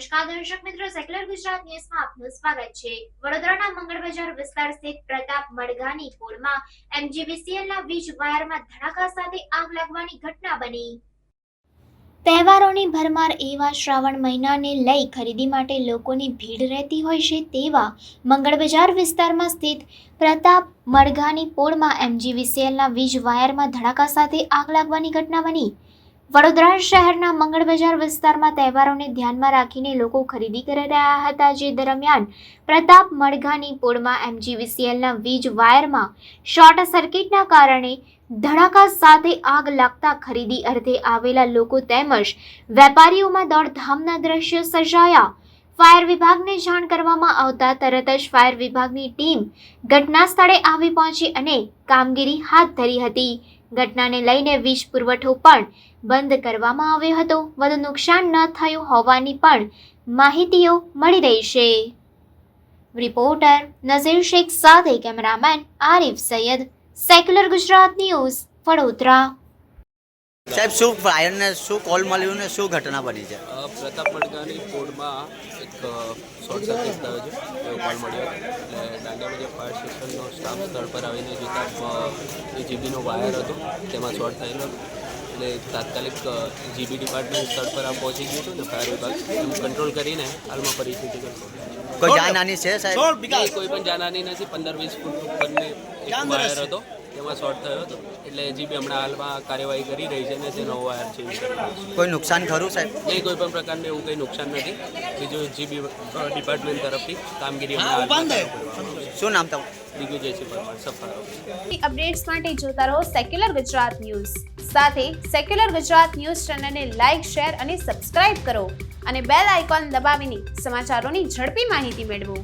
નમસ્કાર દર્શક મિત્રો, સેક્યુલર ગુજરાત ન્યૂઝમાં આપનું સ્વાગત છે. વડોદરાના મંગળ બજાર વિસ્તાર સ્થિત પ્રતાપ મડગાની પોળમાં એમજીવીસીએલના વીજ વાયરમાં ધડાકા સાથે આગ લાગવાની ઘટના બની. તહેવારોની ભરમાર એવા શ્રાવણ મહિનાને લઈ ખરીદી માટે લોકોની ભીડ રહેતી હોય છે તેવા મંગળ બજાર વિસ્તારમાં સ્થિત પ્રતાપ મડઘાની પોળમાં એમજીવીસીએલના વીજ વાયરમાં ધડાકા સાથે આગ લાગવાની ઘટના બની. વડોદરા શહેરના મંગળ બજાર વિસ્તારમાં તહેવારોને ધ્યાનમાં રાખીને લોકો ખરીદી કરી રહ્યા હતા, જે દરમિયાન પ્રતાપ મડઘાની પોળમાં એમજીવીસીએલના વીજ વાયરમાં શોર્ટ સર્કિટના કારણે ધડાકા સાથે આગ લાગતા ખરીદી અર્થે આવેલા લોકો તેમજ વેપારીઓમાં દોડધામના દ્રશ્યો સર્જાયા. ફાયર વિભાગને જાણ કરવામાં આવતા તરત જ ફાયર વિભાગની ટીમ ઘટના સ્થળે આવી પહોંચી અને કામગીરી હાથ ધરી હતી. ઘટનાને લઈને વીજ પુરવઠો પણ બંધ કરવામાં આવ્યો હતો. વધુ નુકસાન ન થયું હોવાની પણ માહિતીઓ મળી રહી છે. રિપોર્ટર નઝીર શેખ સાથે cameraman Arif Sayyed secular Gujarat news Vadodara. સાહેબ શું ફાયરને શું કોલ મળ્યું ને શું ઘટના બની છે? પ્રતાપ પડકાની પોળમાં એક શોર્ટ સર્કિટ થયો છે. એવો કોલ મળ્યો. એટલે દાંડિયા ફાયર સ્ટેશનનો સ્ટાફ સ્થળ પર આવીને જોતા એ જીબીનો વાયર હતો તેમાં શોર્ટ થયેલો. એટલે તાત્કાલિક જીબી ડિપાર્ટમેન્ટ સ્થળ પર આ પહોંચી ગયું હતું ને ફાયર વિભાગ એમ કંટ્રોલ કરીને હાલમાં પરિસ્થિતિ કંટ્રોલ કોઈ જાનહાની છે સાહેબ? કોઈ પણ જાનહાની નથી. પંદર વીસ ફૂટ ઉપરની એક વાયર હતો. તેમાં શોર્ટ થયો હતો. એટલે જીબી હમણાં હાલમાં કાર્યવાહી કરી રહી છે અને તેનો વાયર ચેન્જ છે. કોઈ નુકસાન ખરું સાહેબ? નહીં કોઈ પણ પ્રકારનું એવું કંઈ નુકસાન નથી. બીજું જીબી ડિપાર્ટમેન્ટ તરફથી કામગીરી. શું નામ તમારું? દિગ્વિજયસિંહ પરમાર સફારો. અપડેટ્સ માટે જોતા રહો સેક્યુલર ગુજરાત ન્યૂઝ સાથે સેક્યુલર ગુજરાત ન્યૂઝ ચેનલને લાઇક શેર અને સબસ્ક્રાઇબ કરો અને બેલ આઇકોન દબાવીને સમાચારોની ઝડપી માહિતી મેળવો.